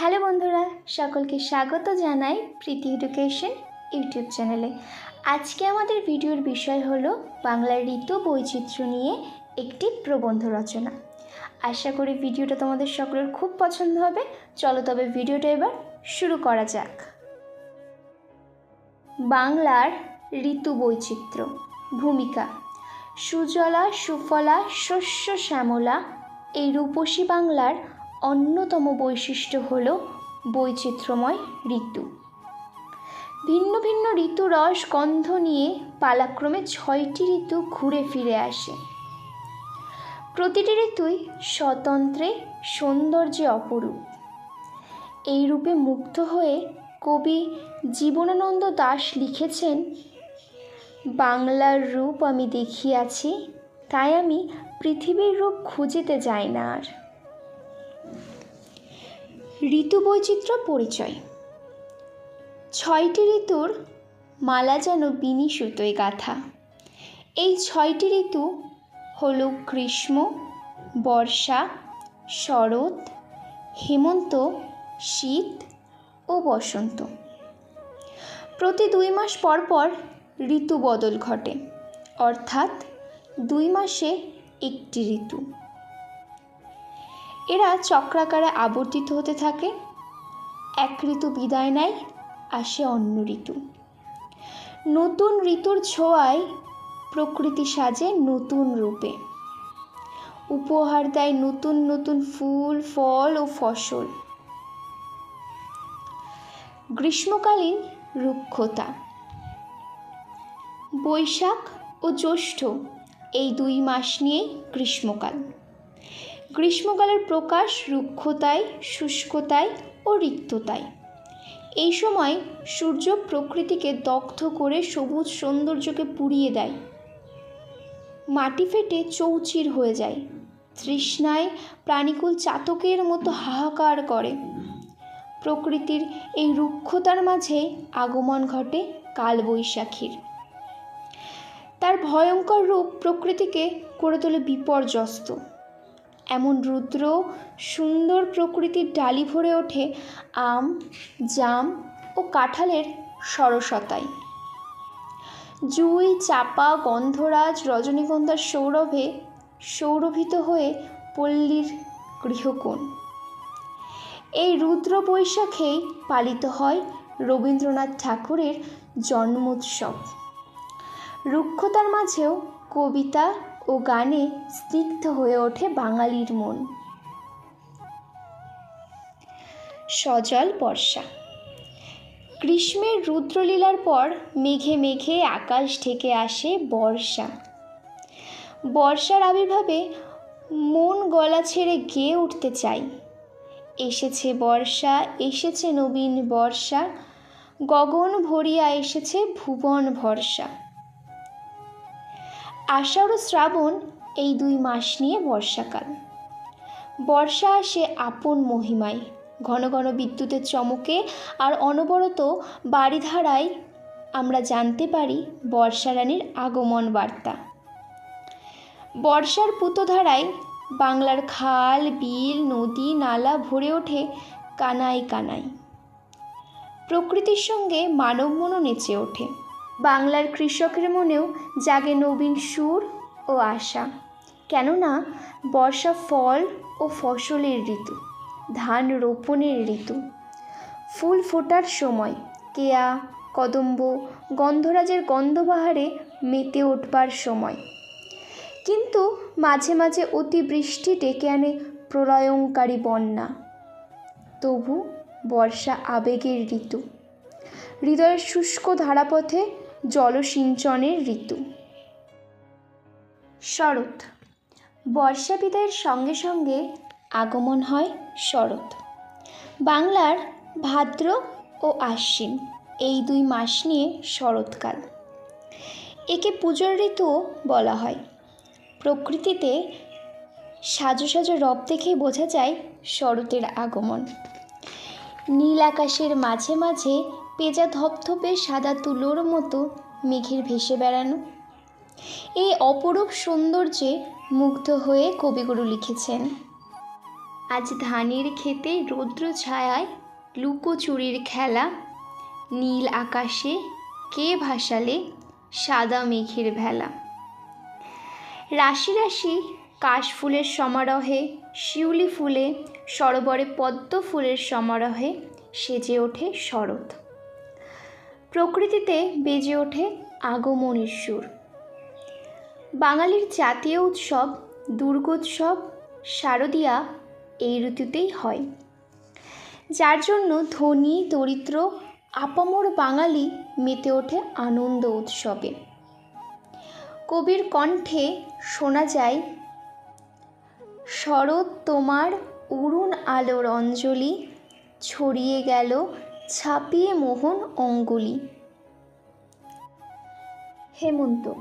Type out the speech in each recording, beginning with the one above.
Hello বন্ধুরা, সকলকে স্বাগত জানাই প্রীতি এডুকেশন ইউটিউব চ্যানেলে। আজকে আমাদের ভিডিওর বিষয় হলো বাংলার ঋতু বৈচিত্র্য নিয়ে একটি প্রবন্ধ রচনা। আশা করি ভিডিওটা তোমাদের সকলের খুব পছন্দ হবে। চলো তবে ভিডিওটা এবার শুরু করা যাক। বাংলার ঋতু বৈচিত্র্য, ভূমিকা, সুজলা, সুফলা, শস্য, শ্যামলা, এই রূপসী বাংলার অন্যতম বৈশিষ্ট্য হল বৈচিত্র্যময় ঋতু। ভিন্ন ভিন্ন ঋতু রস গন্ধ নিয়ে পালাক্রমে ছয়টি ঋতু ঘুরে ফিরে আসে। প্রতিটি ঋতুই স্বতন্ত্রে সৌন্দর্যে অপরূপ। এই রূপে মুগ্ধ হয়ে কবি জীবনানন্দ দাশ লিখেছেন, বাংলার রূপ আমি দেখিয়াছি, তাই আমি পৃথিবীর রূপ খুঁজিতে যাই না আর। ঋতু বৈচিত্র্য পরিচয়। ছয়টি ঋতুর মালা যেন বিনি সুতোয় গাথা। এই ছয়টি ঋতু হল গ্রীষ্ম, বর্ষা, শরৎ, হেমন্ত, শীত ও বসন্ত। প্রতি দুই মাস পর পর ঋতু বদল ঘটে, অর্থাৎ দুই মাসে একটি ঋতু। এরা চক্রাকারে আবর্তিত হতে থাকে। এক ঋতু বিদায় নেয়, আসে অন্য ঋতু। নতুন ঋতুর ছোঁয়ায় প্রকৃতি সাজে নতুন রূপে। উপহার দেয় নতুন নতুন ফুল, ফল ও ফসল। গ্রীষ্মকালীন রুক্ষতা। বৈশাখ ও জ্যৈষ্ঠ এই দুই মাস নিয়েই গ্রীষ্মকাল। গ্রীষ্মকালের প্রকাশ রুক্ষতায়, শুষ্কতায় ও রিক্ততায়। এই সময় সূর্য প্রকৃতিকে দগ্ধ করে সবুজ সৌন্দর্যকে পুড়িয়ে দেয়। মাটি ফেটে চৌচির হয়ে যায়। তৃষ্ণায় প্রাণীকুল চাতকের মতো হাহাকার করে। প্রকৃতির এই রুক্ষতার মাঝে আগমন ঘটে কালবৈশাখীর। তার ভয়ঙ্কর রূপ প্রকৃতিকে করে তোলে বিপর্যস্ত। এমন রুদ্র, সুন্দর প্রকৃতির ডালি ভরে ওঠে আম, জাম ও কাঁঠালের সরসতায়। জুই, চাপা, গন্ধরাজ, রজনীগন্ধার সৌরভে সৌরভিত হয়ে পল্লীর গৃহকোণ। এই রুদ্র বৈশাখেই পালিত হয় রবীন্দ্রনাথ ঠাকুরের জন্মোৎসব। রুক্ষতার মাঝেও কবিতা ও গানে স্নিগ্ধ হয়ে ওঠে বাঙালির মন। সজল বর্ষা। গ্রীষ্মের রুদ্রলীলার পর মেঘে মেঘে আকাশ ঢেকে আসে বর্ষা। বর্ষার আবির্ভাবে মন গলা ছেড়ে গেয়ে উঠতে চাই। এসেছে বর্ষা, এসেছে নবীন বর্ষা, গগন ভরিয়া এসেছে ভুবন ভরসা। আষাঢ় শ্রাবণ এই দুই মাস নিয়ে বর্ষাকাল। বর্ষা আসে আপন মহিমায়, ঘন ঘন বিদ্যুতের চমকে আর অনবরত বাড়িধারায় আমরা জানতে পারি বর্ষা রানীর আগমন বার্তা। বর্ষার পুতধারায় বাংলার খাল, বিল, নদী, নালা ভরে ওঠে কানায় কানায়। প্রকৃতির সঙ্গে মানব মনও নেচে ওঠে। বাংলার কৃষকের মনেও জাগে নবীন সুর ও আশা। কেননা, বর্ষা ফল ও ফসলের ঋতু, ধান রোপণের ঋতু। ফুল ফোটার সময় কেয়া, কদম্ব, গন্ধরাজের গন্ধবাহারে মেতে উঠবার সময়। কিন্তু মাঝে মাঝে অতিবৃষ্টি ডেকে আনে প্রলয়ঙ্কারী বন্যা। তবু বর্ষা আবেগের ঋতু। হৃদয়ের শুষ্ক ধারাপথে জলসিঞ্চনের ঋতু। শরৎ। বর্ষা বিদায়ের সঙ্গে সঙ্গে আগমন হয় শরৎ। বাংলার ভাদ্র ও আশ্বিন এই দুই মাস নিয়ে শরৎকাল। একে পুজোর ঋতুও বলা হয়। প্রকৃতিতে সাজো সাজো রব দেখেই বোঝা যায় শরতের আগমন। নীল আকাশের মাঝে মাঝে পেঁজা ধপধপে সাদা তুলোর মতো মেঘের ভেসে বেড়ানো। এই অপরূপ সৌন্দর্যে মুগ্ধ হয়ে কবিগুরু লিখেছেন, আজ ধানের খেতে রৌদ্র ছায়ায় লুকোচুরির খেলা, নীল আকাশে কে ভাসালে সাদা মেঘের ভেলা। রাশি রাশি কাশফুলের সমারোহে, শিউলি ফুলে সরোবরে পদ্ম ফুলের সমারোহে সেজে ওঠে শরৎ। প্রকৃতিতে বেজে ওঠে আগমনের সুর। বাঙালির জাতীয় উৎসব, দুর্গোৎসব, শারদীয়া এই ঋতুতেই হয়। যার জন্য ধনী, দরিদ্র, আপামর বাঙালি মেতে ওঠে আনন্দ উৎসবে। কবির কণ্ঠে শোনা যায়, শরৎ তোমার অরুণ আলোর অঞ্জলি ছড়িয়ে গেল ছাপিয়ে মোহন অঙ্গুলি। হেমন্ত,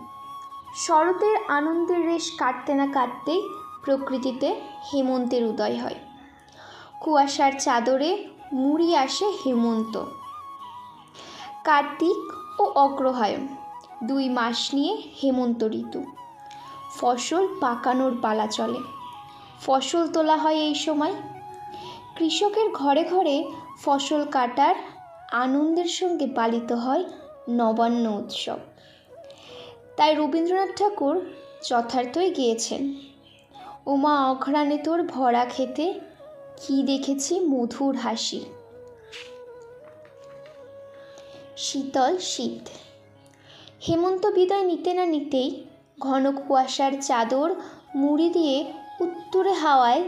শরতের আনন্দের রেশ কাটতে না কাটতেই প্রকৃতিতে হেমন্তের উদয় হয়। কুয়াশার চাদরে মুড়ি আসে হেমন্ত। কার্তিক ও অগ্রহায়ণ দুই মাস নিয়ে হেমন্ত ঋতু। ফসল পাকানোর পালা চলে। ফসল তোলা হয় এই সময়। কৃষকের ঘরে ঘরে ফসল কাটার আনন্দের সঙ্গে পালিত হয় নবান্ন উৎসব। তাই রবীন্দ্রনাথ ঠাকুর যথার্থই গিয়েছেন। ওমা অঘ্রাণে তোর ভরা খেতে কি দেখেছি মধুর হাসি? শীতল শীত। হেমন্ত বিদায় নিতে না নিতেই ঘন কুয়াশার চাদর মুড়ি দিয়ে উত্তরে হাওয়ায়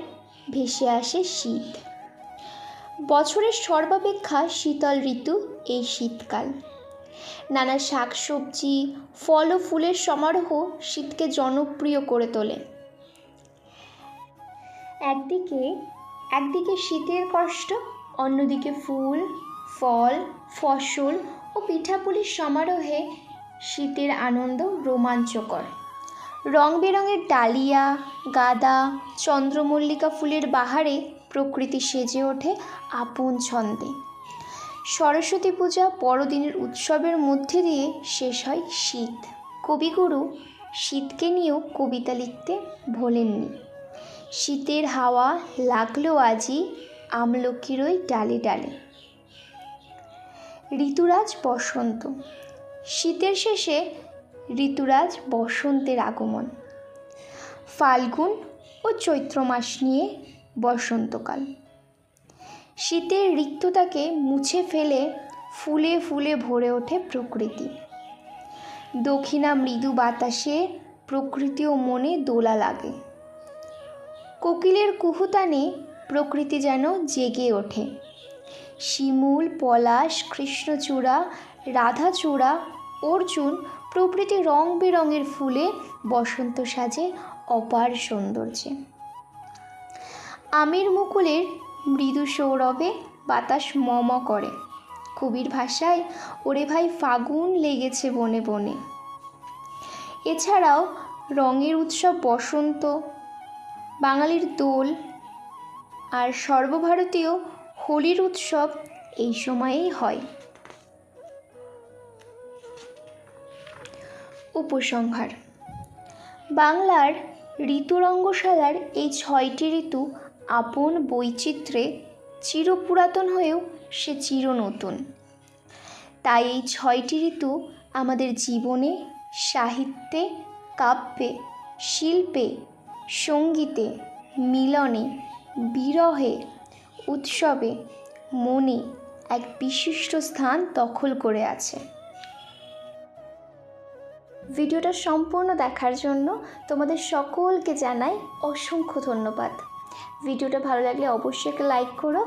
ভেসে আসে শীত। বছরের সর্বাপেক্ষা শীতল ঋতু এই শীতকাল। নানা শাকসবজি, ফল ও ফুলের সমারোহ শীতকে জনপ্রিয় করে তোলে। একদিকে একদিকে শীতের কষ্ট, অন্যদিকে ফুল, ফল, ফসল ও পিঠাপুলির সমারোহে শীতের আনন্দ রোমাঞ্চকর। রং বেরঙের ডালিয়া, গাদা, চন্দ্রমল্লিকা ফুলের বাহারে প্রকৃতি সেজে ওঠে আপন ছন্দে। সরস্বতী পূজা বড়দিনের উৎসবের মধ্যে দিয়ে শেষ হয় শীত। কবিগুরু শীতকে নিয়েও কবিতা লিখতে ভোলেননি। শীতের হাওয়া লাগল আজি আমলকির ওই ডালে ডালে। ঋতুরাজ বসন্ত। শীতের শেষে ঋতুরাজ বসন্তের আগমন। ফাল্গুন ও চৈত্র মাস নিয়ে বসন্তকাল। শীতের রিক্ততাকে মুছে ফেলে ফুলে ফুলে ভরে ওঠে প্রকৃতি। দক্ষিণা মৃদু বাতাসে প্রকৃতি ও মনে দোলা লাগে। কোকিলের কুহুতানে প্রকৃতি যেন জেগে ওঠে। শিমুল, পলাশ, কৃষ্ণচূড়া, রাধাচূড়া, অর্জুন প্রভৃতি রং বেরঙের ফুলে বসন্ত সাজে অপার সৌন্দর্যে। আমের মুকুলের মৃদু সৌরভে বাতাস মম করে। কবির ভাষায়, ওরে ভাই, ফাগুন লেগেছে বনে বনে। এছাড়াও, রঙের উৎসব বসন্ত, বাঙালির দোল আর সর্বভারতীয় হোলির উৎসব এই সময়েই হয়। উপসংহার, বাংলার ঋতুরঙ্গশালার এই ছয়টি ঋতু আপন বৈচিত্র্যে চিরপুরাতন হয়েও সে চির নতুন তাই এই ছয়টি ঋতু আমাদের জীবনে সাহিত্যে, কাব্যে, শিল্পে, সঙ্গীতে, মিলনে, বিরহে, উৎসবে মনে এক বিশিষ্ট স্থান দখল করে আছে। ভিডিওটা সম্পূর্ণ দেখার জন্য তোমাদের সকলকে জানাই অসংখ্য ধন্যবাদ। ভিডিওটা ভালো লাগলে অবশ্যই একটা লাইক করো।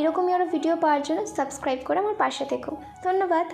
এরকমই আরও ভিডিও পাওয়ার জন্য সাবস্ক্রাইব করে আমার পাশে থেকো। ধন্যবাদ।